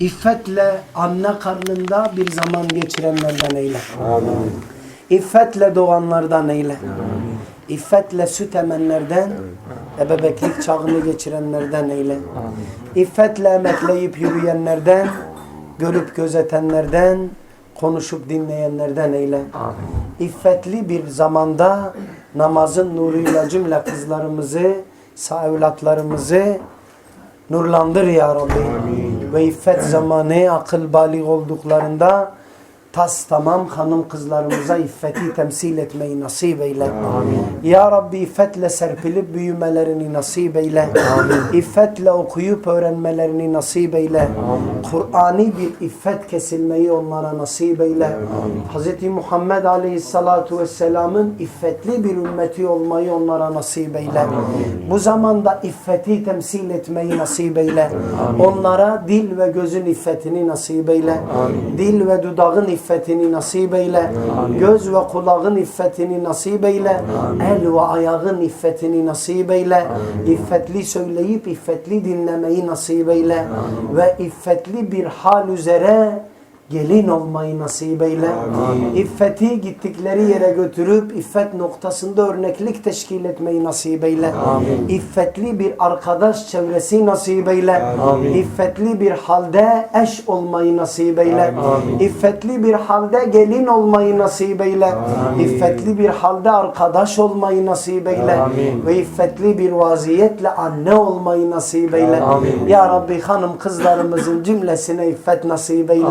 İffetle anne karnında bir zaman geçirenlerden eyle. Amin. İffetle doğanlardan eyle. İffetle süt emenlerden, ebebeklik çağını geçirenlerden eyle. İffetle emekleyip yürüyenlerden, görüp gözetenlerden, konuşup dinleyenlerden eyle. İffetli bir zamanda namazın nuruyla cümle kızlarımızı, sağ evlatlarımızı nurlandır ya Rabbi. Ve iffet zamanı akıl balik olduklarında tas tamam hanım kızlarımıza iffeti temsil etmeyi nasip eyle. Ya Rabbi iffetle serpilip büyümelerini nasip eyle. İffetle okuyup öğrenmelerini nasip eyle. Kur'ani bir iffet kesilmeyi onlara nasip eyle. Hz. Muhammed Aleyhissalatu Vesselam'ın iffetli bir ümmeti olmayı onlara nasip eyle. Bu zamanda iffeti temsil etmeyi nasip eyle. Onlara dil ve gözün iffetini nasip eyle. Dil ve dudağın iffetini nasip eyle. Göz ve kulağın iffetini nasip eyle. El ve ayağın iffetini nasip eyle. İffetli söyleyip iffetli dinlemeyi nasip eyle. Ve iffetli bir hal üzere gelin olmayı nasip eyle. İffeti gittikleri yere götürüp iffet noktasında örneklik teşkil etmeyi nasip eyle. İffetli bir arkadaş çevresi nasip eyle. İffetli bir halde eş olmayı nasip eyle. İffetli bir halde gelin olmayı nasip eyle. İffetli bir halde arkadaş olmayı nasip eyle. Ve iffetli bir vaziyetle anne olmayı nasip eyle. Ya Rabbi hanım kızlarımızın cümlesine iffet nasip eyle.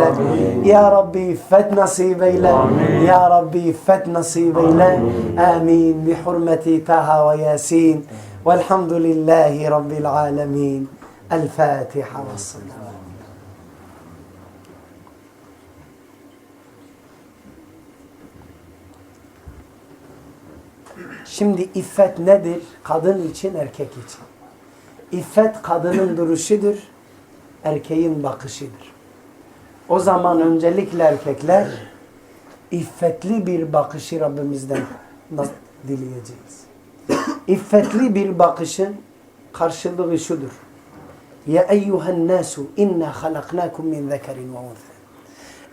Ya Rabbi iffet nasip eyle. Ya Rabbi iffet nasip eyle. Amin. Bi hurmeti Taha ve Yasin. Velhamdülillahi Rabbil alemin. El Fatiha ve. Şimdi iffet nedir? Kadın için, erkek için. İffet kadının duruşudur, erkeğin bakışıdır. O zaman öncelikle erkekler iffetli bir bakışı Rabbimizden dileyeceğiz. İffetli bir bakışın karşılığı şudur. Ya eyyuhen nasu inna halaknakum min zekerin ve unsa.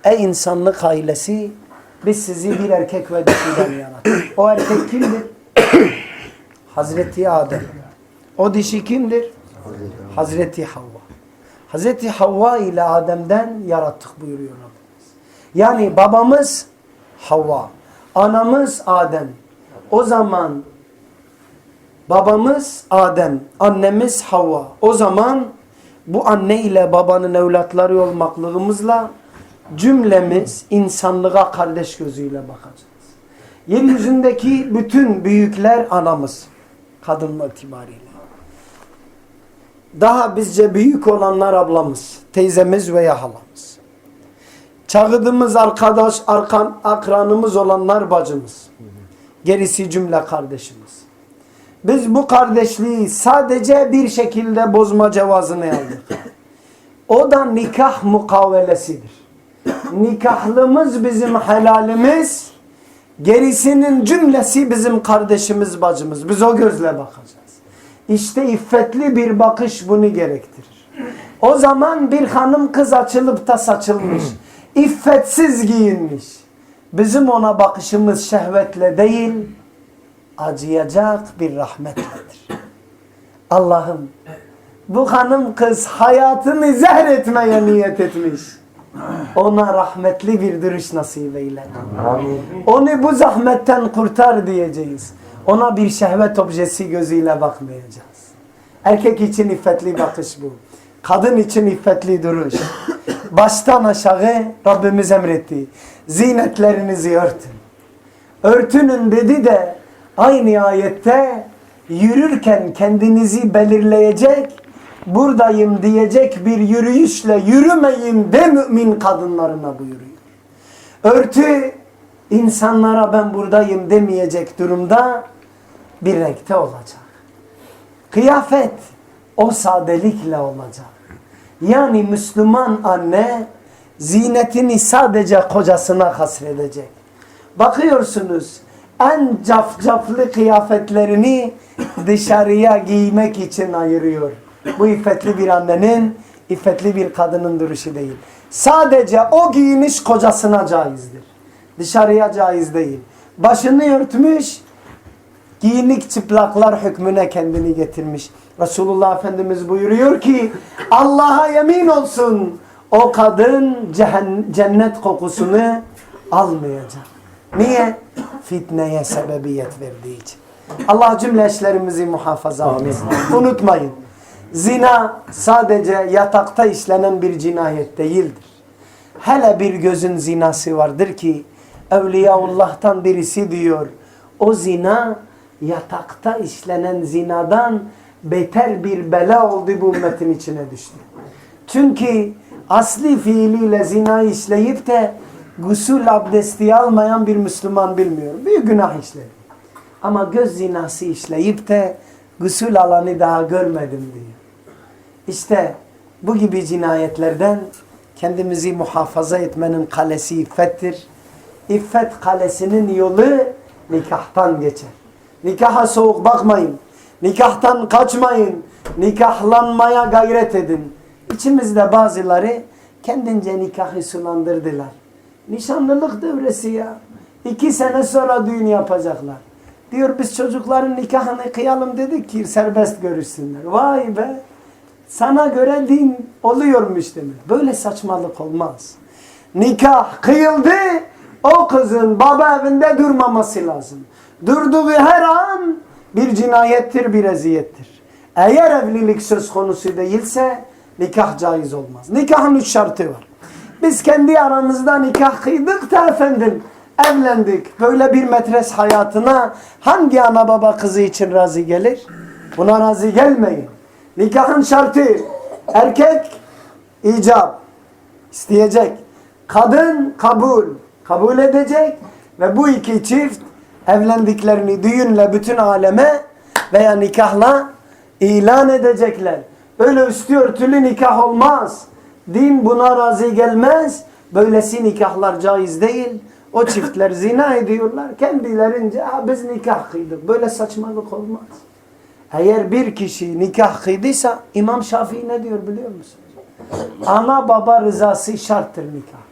Ey insanlık ailesi biz sizi bir erkek ve dişiden yarattık. O erkek kimdir? Hazreti Adem. O dişi kimdir? Hazreti Havva. Hazreti Havva ile Adem'den yarattık buyuruyor Rabbimiz. Yani babamız Havva, anamız Adem. O zaman babamız Adem, annemiz Havva. O zaman bu anne ile babanın evlatları olmaklığımızla cümlemiz insanlığa kardeş gözüyle bakacağız. Yeryüzündeki bütün büyükler anamız. Kadın itibariyle. Daha bizce büyük olanlar ablamız, teyzemiz veya halamız. Çağıdığımız arkadaş, arkan, akranımız olanlar bacımız. Gerisi cümle kardeşimiz. Biz bu kardeşliği sadece bir şekilde bozma cevazını aldık. O da nikah mukavelesidir. Nikahlımız bizim helalimiz, gerisinin cümlesi bizim kardeşimiz, bacımız. Biz o gözle bakacağız. İşte iffetli bir bakış bunu gerektirir. O zaman bir hanım kız açılıp da saçılmış, iffetsiz giyinmiş. Bizim ona bakışımız şehvetle değil, acıyacak bir rahmetledir. Allah'ım bu hanım kız hayatını zehr etmeye niyet etmiş. Ona rahmetli bir duruş nasip eyle. Onu bu zahmetten kurtar diyeceğiz. Ona bir şehvet objesi gözüyle bakmayacağız. Erkek için iffetli bakış bu. Kadın için iffetli duruş. Baştan aşağı Rabbimiz emretti. Zinetlerinizi örtün. Örtünün dedi de aynı ayette yürürken kendinizi belirleyecek, buradayım diyecek bir yürüyüşle yürümeyin de mümin kadınlarına buyuruyor. Örtü insanlara ben buradayım demeyecek durumda bir renkte olacak. Kıyafet o sadelikle olacak. Yani Müslüman anne zinetini sadece kocasına hasredecek. Bakıyorsunuz en cafcaflı kıyafetlerini dışarıya giymek için ayırıyor. Bu iffetli bir annenin İffetli bir kadının duruşu değil. Sadece o giyiniş kocasına caizdir. Dışarıya caiz değil. Başını örtmüş, giyinik çıplaklar hükmüne kendini getirmiş. Resulullah Efendimiz buyuruyor ki Allah'a yemin olsun o kadın cennet kokusunu almayacak. Niye? Fitneye sebebiyet verdiği için. Allah cümle eşlerimizi muhafaza etsin. Unutmayın. Zina sadece yatakta işlenen bir cinayet değildir. Hele bir gözün zinası vardır ki Evliyaullah'tan birisi diyor. O zina yatakta işlenen zinadan beter bir bela oldu bu ümmetin içine düştü. Çünkü asli fiiliyle zina işleyip de gusül abdesti almayan bir Müslüman bilmiyor. Büyük günah işledi. Ama göz zinası işleyip de gusül alanı daha görmedim diyor. İşte bu gibi cinayetlerden kendimizi muhafaza etmenin kalesi iffettir. İffet kalesinin yolu nikahtan geçer. Nikaha soğuk bakmayın. Nikahtan kaçmayın. Nikahlanmaya gayret edin. İçimizde bazıları kendince nikahı sulandırdılar. Nişanlılık devresi ya. İki sene sonra düğün yapacaklar. Diyor biz çocukların nikahını kıyalım dedik ki serbest görüşsünler. Vay be. Sana göre din oluyormuş demek. Böyle saçmalık olmaz. Nikah kıyıldı. O kızın baba evinde durmaması lazım. Durduğu her an bir cinayettir, bir eziyettir. Eğer evlilik söz konusu değilse nikah caiz olmaz. Nikahın üç şartı var. Biz kendi aramızda nikah kıydık da efendim evlendik. Böyle bir metres hayatına hangi ana baba kızı için razı gelir? Buna razı gelmeyin. Nikahın şartı erkek icap isteyecek. Kadın kabul. Kabul edecek ve bu iki çift evlendiklerini düğünle bütün aleme veya nikahla ilan edecekler. Öyle üstü örtülü nikah olmaz. Din buna razı gelmez. Böylesi nikahlar caiz değil. O çiftler zina ediyorlar. Kendilerince "Ha, biz nikah kıydık. Böyle saçmalık olmaz. Eğer bir kişi nikah kıydıysa İmam Şafii ne diyor biliyor musunuz? Ana baba rızası şarttır nikah.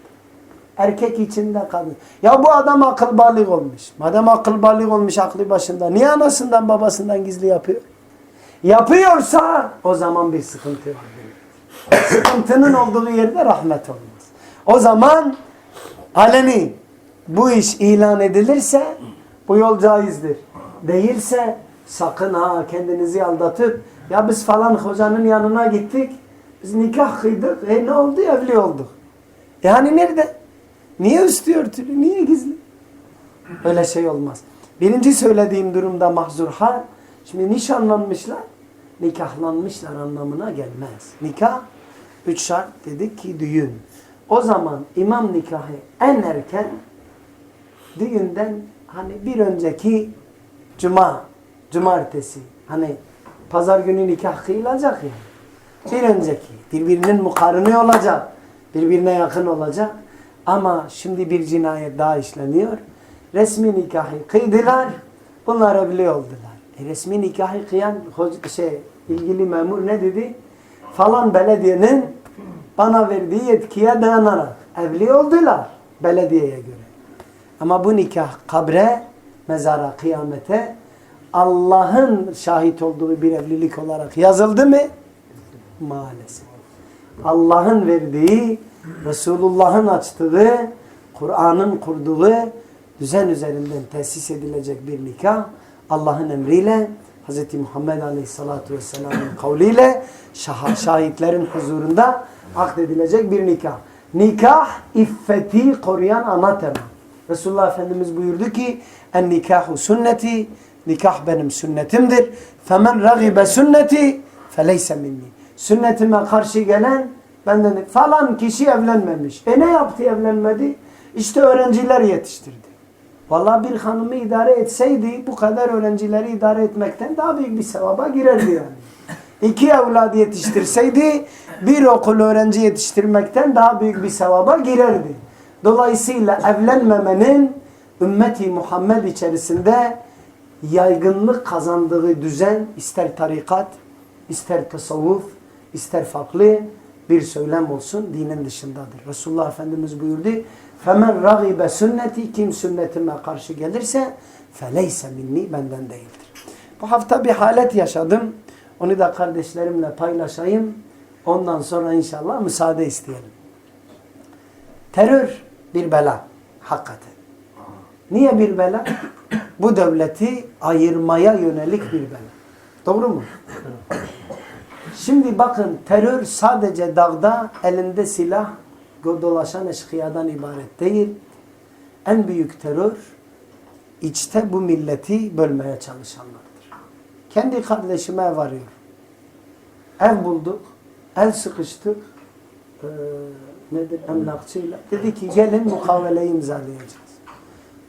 Erkek içinde kadın. Ya bu adam akıl balık olmuş. Madem akıl balık olmuş aklı başında. Niye anasından babasından gizli yapıyor? Yapıyorsa o zaman bir sıkıntı var. Sıkıntının olduğu yerde rahmet olmaz. O zaman aleni bu iş ilan edilirse bu yol caizdir. Değilse sakın ha kendinizi aldatıp ya biz falan hocanın yanına gittik. Biz nikah kıydık. E ne oldu? Evli olduk. Yani nerede? Niye üstü örtülü? Niye gizli? Öyle şey olmaz. Birinci söylediğim durumda mahzur hal. Şimdi nişanlanmışlar, nikahlanmışlar anlamına gelmez. Nikah, üç şart dedik ki düğün. O zaman imam nikahı en erken düğünden hani bir önceki cuma, cumartesi hani pazar günü nikah kıyılacak ya. Bir önceki birbirinin mukarını olacak. Birbirine yakın olacak. Ama şimdi bir cinayet daha işleniyor. Resmi nikahı kıydılar. Bunlar evli oldular. E resmi nikahı kıyan şey, ilgili memur ne dedi? Falan belediyenin bana verdiği yetkiye dayanarak evli oldular belediyeye göre. Ama bu nikah kabre, mezara, kıyamete Allah'ın şahit olduğu bir evlilik olarak yazıldı mı? Maalesef. Allah'ın verdiği, Resulullah'ın açtığı, Kur'an'ın kurduğu düzen üzerinden tesis edilecek bir nikah Allah'ın emriyle Hz. Muhammed Aleyhisselatü Vesselam'ın kavliyle şah şahitlerin huzurunda akdedilecek bir nikah. Nikah iffeti koruyan ana tema. Resulullah Efendimiz buyurdu ki en nikahu sünneti nikah benim sünnetimdir. Femen ragibe sünneti feleyse minni. Sünnetime karşı gelen benden falan kişi evlenmemiş. E ne yaptı evlenmedi? İşte öğrenciler yetiştirdi. Vallahi bir hanımı idare etseydi bu kadar öğrencileri idare etmekten daha büyük bir sevaba girerdi yani. İki evlad yetiştirseydi bir okul öğrenci yetiştirmekten daha büyük bir sevaba girerdi. Dolayısıyla evlenmemenin ümmeti Muhammed içerisinde yaygınlık kazandığı düzen ister tarikat, ister tasavvuf, ister farklı bir söylem olsun dinin dışındadır. Resulullah Efendimiz buyurdu. Femen ragibe sünneti kim sünnetime karşı gelirse feleyse minni benden değildir. Bu hafta bir halet yaşadım. Onu da kardeşlerimle paylaşayım. Ondan sonra inşallah müsaade isteyelim. Terör bir bela. Hakikaten. Niye bir bela? Bu devleti ayırmaya yönelik bir bela. Doğru mu? Şimdi bakın terör sadece dağda elinde silah dolaşan eşkıyadan ibaret değil. En büyük terör içte bu milleti bölmeye çalışanlardır. Kendi kardeşime ev arıyor. Ev bulduk. El sıkıştık. Ee, nedir emlakçıyla. Dedi ki gelin mukaveleyi imzalayacağız.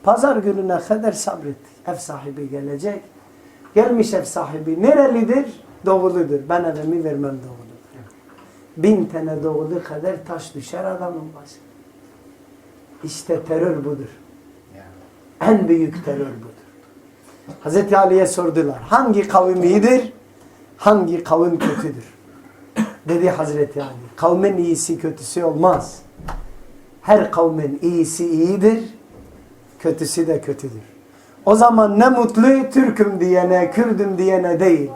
Pazar gününe kadar sabrettik. Ev sahibi gelecek. Gelmiş ev sahibi. Nerelidir? Doğuludur. Ben evimi vermem doğulu. Bin tane doğulu kadar taş düşer adamın başına. İşte terör budur. En büyük terör budur. Hazreti Ali'ye sordular. Hangi kavim iyidir? Hangi kavim kötüdür? Dedi Hazreti Ali. Kavmin iyisi kötüsü olmaz. Her kavmin iyisi iyidir. Kötüsü de kötüdür. O zaman ne mutlu Türk'üm diyene, Kürd'üm diyene değil.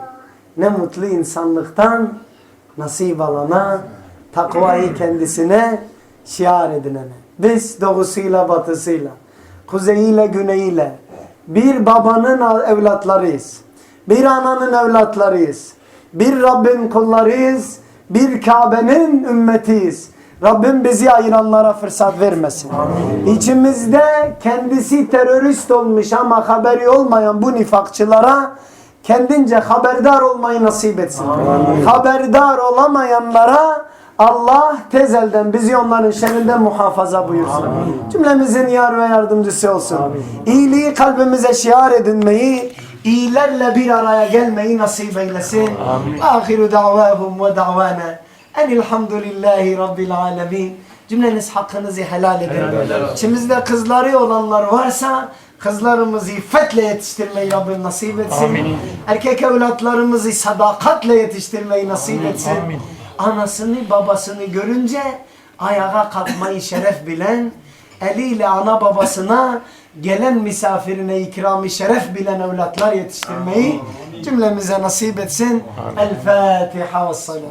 Ne mutlu insanlıktan nasip alana, takvayı kendisine şiar edinene. Biz doğusuyla batısıyla, kuzeyiyle güneyiyle bir babanın evlatlarıyız. Bir ananın evlatlarıyız. Bir Rabbin kullarıyız. Bir Kabe'nin ümmetiyiz. Rabbim bizi ayıranlara fırsat vermesin. İçimizde kendisi terörist olmuş ama haberi olmayan bu nifakçılara kendince haberdar olmayı nasip etsin. Haberdar olamayanlara Allah tezelden bizi onların şerrinden muhafaza buyursun. Cümlemizin yar ve yardımcısı olsun. İyiliği kalbimize şiar edinmeyi, iyilerle bir araya gelmeyi nasip eylesin. Ahiru davahum ve davana. Enilhamdülillahi Rabbil alemin. Cümleniz hakkınızı helal edin. İçimizde kızları olanlar varsa kızlarımızı iffetle yetiştirmeyi Rabbim nasip etsin. Amin. Erkek evlatlarımızı sadakatle yetiştirmeyi nasip etsin. Amin. Anasını babasını görünce ayağa kalkmayı şeref bilen, eliyle ana babasına gelen misafirine ikramı şeref bilen evlatlar yetiştirmeyi cümlemize nasip etsin. El Fatiha ve salam.